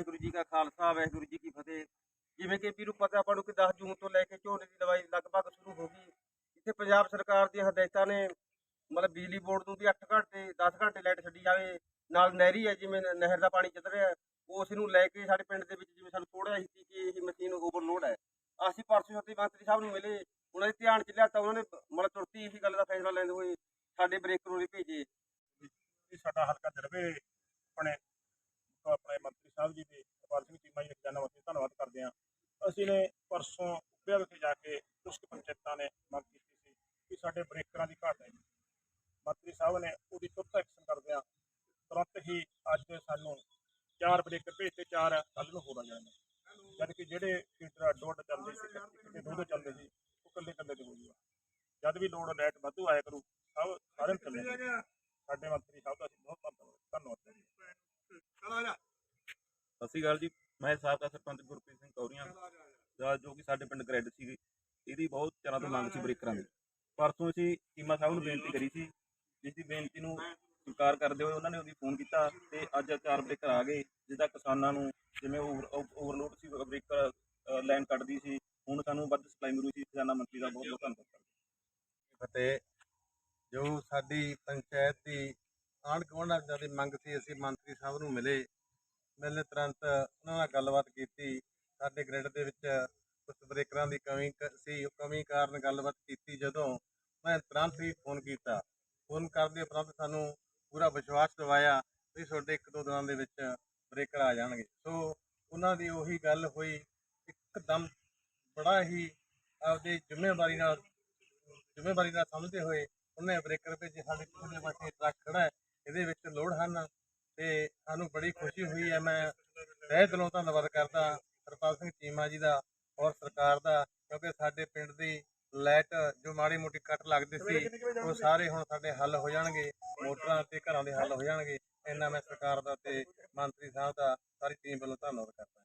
ਵਾਹਿਗੁਰੂ ਜੀ ਕਾ ਖਾਲਸਾ, ਵਾਹਿਗੁਰੂ ਜੀ ਕੀ ਫਤਿਹ। ਜਿਵੇਂ ਕਿ ਵੀਰੂ ਪਤਾ ਆਪਾਂ ਨੂੰ ਕਿ 10 ਜੂਨ ਤੋਂ ਲੈ ਕੇ ਝੋਨੇ ਦੀ ਲਵਾਈ ਲਗਭਗ ਸ਼ੁਰੂ ਹੋ ਗਈ। ਇੱਥੇ ਪੰਜਾਬ ਸਰਕਾਰ ਦੀਆਂ ਹਦਾਇਤਾਂ ਨੇ, ਮਤਲਬ ਬਿਜਲੀ ਬੋਰਡ ਨੂੰ ਵੀ 8 ਘੰਟੇ 10 ਘੰਟੇ ਲਾਈਟ ਛੱਡੀ ਜਾਵੇ। ਨਾਲ ਨਹਿਰੀ ਹੈ, ਜਿਵੇਂ ਨਹਿਰ ਦਾ ਪਾਣੀ ਚੱਲ ਰਿਹਾ ਉਸ ਨੂੰ ਲੈ ਕੇ ਸਾਡੇ ਪਿੰਡ ਦੇ ਵਿੱਚ ਜਿਵੇਂ ਸਾਨੂੰ ਥੋੜ੍ਹਾ ਸੀ ਕਿ ਇਹ ਮਸ਼ੀਨ ਓਵਰਲੋਡ ਹੈ। ਅਸੀਂ ਪਰਸੋਂ ਅਤੇ ਮੰਤਰੀ ਸਾਹਿਬ ਨੂੰ ਮਿਲੇ, ਉਹਨਾਂ ਦੇ ਧਿਆਨ ਚ ਲਿਆ ਤਾਂ ਉਹਨਾਂ ਨੇ ਮਤਲਬ ਤੁਰਤੀ ਇਹੀ ਗੱਲ ਦਾ ਫੈਸਲਾ ਲੈਂਦੇ ਹੋਏ ਸਾਡੇ ਬ੍ਰੇਕਰ ਨੂੰ ਭੇਜੇ। ਸਾਡਾ ਹਲਕਾ ਜਰਵੇ, ਆਪਣੇ ਸਾਹਿਬ ਜੀ ਦੇ ਕਪਾਲ ਸਿੰਘ ਚੀਮਾ ਜੀ ਦੇ ਖਜ਼ਾਨਾ ਮੰਤਰੀ ਧੰਨਵਾਦ ਕਰਦੇ ਹਾਂ। ਅਸੀਂ ਨੇ ਪਰਸੋਂ ਉੱਭਿਆ ਵਿਖੇ ਜਾ ਕੇ ਕੁਝ ਪੰਚਾਇਤਾਂ ਨੇ ਮੰਗ ਕੀਤੀ ਸੀ ਕਿ ਸਾਡੇ ਬ੍ਰੇਕਰਾਂ ਦੀ ਘਾਟ ਹੈ ਮੰਤਰੀ ਸਾਹਿਬ ਨੇ ਉਹਦੀ ਤੁਰਤ ਐਕਸ਼ਨ ਕਰਦੇ ਆ ਤੁਰੰਤ ਹੀ ਅੱਜ ਸਾਨੂੰ ਚਾਰ ਬ੍ਰੇਕਰ ਭੇਜਤੇ ਚਾਰ ਕੱਲ ਨੂੰ ਹੋਰ ਆ ਜਾਣਗੇ ਜਦ ਕਿ ਜਿਹੜੇ ਫੀਟਰ ਅੱਡੋ ਚੱਲਦੇ ਸੀ ਕਿਤੇ ਦੋ ਦੋ ਚੱਲਦੇ ਸੀ, ਉਹ ਇਕੱਲੇ ਇਕੱਲੇ ਤੇ ਹੋ ਜੂਗਾ ਜਦ ਵੀ ਲੋੜ ਲਾਈਟ ਵਾਧੂ ਆਇਆ ਕਰੂ, ਸਭ ਸਾਰਿਆਂ ਨੂੰ ਚੱਲੇ ਸਾਡੇ ਮੰਤਰੀ ਸਾਹਿਬ ਦਾ ਅਸੀਂ ਬਹੁਤ ਧੰਨਵਾਦ। ਕਰਦੇ ਹਾਂ ਸਤਿ ਸ਼੍ਰੀ ਅਕਾਲ ਜੀ। ਮੈਂ ਸਾਬਕਾ ਸਰਪੰਚ ਗੁਰਪ੍ਰੀਤ ਸਿੰਘ ਕੌਰੀਆਂ ਦਾ, ਜੋ ਕਿ ਸਾਡੇ ਪਿੰਡ ਗ੍ਰੈਡ ਸੀਗੀ। ਇਹਦੀ ਬਹੁਤ ਚਿਰਾਂ ਤੋਂ ਮੰਗ ਸੀ ਬ੍ਰੇਕਰਾਂ ਦੀ ਪਰਸੋਂ ਅਸੀਂ ਚੀਮਾ ਸਾਹਿਬ ਨੂੰ ਬੇਨਤੀ ਕਰੀ ਸੀ, ਜਿਸ ਦੀ ਬੇਨਤੀ ਨੂੰ ਸਵੀਕਾਰ ਕਰਦੇ ਹੋਏ ਉਹਨਾਂ ਨੇ ਉਹਦੀ ਫੋਨ ਕੀਤਾ ਤੇ ਅੱਜ ਚਾਰ ਬ੍ਰੇਕਰ ਆ ਗਏ ਜਿਹਦਾ ਕਿਸਾਨਾਂ ਨੂੰ ਜਿਵੇਂ ਓਵਰਲੋਡ ਸੀ ਬ੍ਰੇਕਰ ਲਾਈਨ ਕੱਟਦੀ ਸੀ, ਹੁਣ ਸਾਨੂੰ ਵੱਧ ਸਪਲਾਈ ਮਿਲੂ ਸੀ ਖਜ਼ਾਨਾ ਮੰਤਰੀ ਦਾ ਬਹੁਤ ਬਹੁਤ ਧੰਨਵਾਦ ਅਤੇ ਜੋ ਸਾਡੀ ਪੰਚਾਇਤ ਦੀ ਆਂਢ ਗੁਆਂਢ ਜ਼ਿਆਦਾ ਮੰਗ ਸੀ, ਅਸੀਂ ਮੰਤਰੀ ਸਾਹਿਬ ਨੂੰ ਮਿਲੇ। ਮਿਲਨੇ ਤੁਰੰਤ ਉਹਨਾਂ ਨਾਲ ਗੱਲਬਾਤ ਕੀਤੀ। ਸਾਡੇ ਗ੍ਰਿਡ ਦੇ ਵਿੱਚ ਕੁਝ ਬ੍ਰੇਕਰਾਂ ਦੀ ਕਮੀ ਕ- ਸੀ। ਉਹ ਕਮੀ ਕਾਰਨ ਗੱਲਬਾਤ ਕੀਤੀ ਜਦੋਂ ਮੈਂ ਤੁਰੰਤ ਹੀ ਫੋਨ ਕੀਤਾ। ਫੋਨ ਕਰਦੇ ਉਪਰੰਤ ਸਾਨੂੰ ਪੂਰਾ ਵਿਸ਼ਵਾਸ ਦਿਵਾਇਆ ਵੀ ਤੁਹਾਡੇ ਇੱਕ ਦੋ ਦਿਨਾਂ ਦੇ ਵਿੱਚ ਬ੍ਰੇਕਰ ਆ ਜਾਣਗੇ। ਸੋ ਉਹਨਾਂ ਦੀ ਉਹੀ ਗੱਲ ਹੋਈ। ਇੱਕਦਮ ਬੜਾ ਹੀ ਆਪਦੀ ਜ਼ਿੰਮੇਵਾਰੀ ਨਾਲ ਜ਼ਿੰਮੇਵਾਰੀ ਨਾਲ ਸਮਝਦੇ ਹੋਏ ਉਹਨੇ ਬ੍ਰੇਕਰ ਭੇਜੇ। ਸਾਡੇ ਪਿਛਲੇ ਪਾਸੇ ਟਰੱਕ ਖੜਾ ਹੈ। ਇਹਦੇ ਵਿੱਚ ਲੋਡ ਹਨ। ਤੇ ਸਾਨੂੰ ਬੜੀ ਖੁਸ਼ੀ ਹੋਈ ਹੈ। ਮੈਂ ਤਹਿ ਦਿਲੋਂ ਧੰਨਵਾਦ ਕਰਦਾ ਸਰਪਾਲ ਸਿੰਘ ਚੀਮਾ ਜੀ ਦਾ ਔਰ ਸਰਕਾਰ ਦਾ, ਕਿਉਂਕਿ ਸਾਡੇ ਪਿੰਡ ਦੀ ਲਾਈਟ ਜੋ ਮਾੜੀ ਮੋਟੀ ਕੱਟ ਲੱਗਦੀ ਸੀ, ਉਹ ਸਾਰੇ ਹੁਣ ਸਾਡੇ ਹੱਲ ਹੋ ਜਾਣਗੇ। ਮੋਟਰਾਂ ਤੇ ਘਰਾਂ ਦੇ ਹੱਲ ਹੋ ਜਾਣਗੇ। ਇੰਨਾ ਮੈਂ ਸਰਕਾਰ ਦਾ ਤੇ ਮੰਤਰੀ ਸਾਹਿਬ ਦਾ ਸਾਰੀ ਟੀਮ ਵੱਲੋਂ ਧੰਨਵਾਦ ਕਰਦਾ।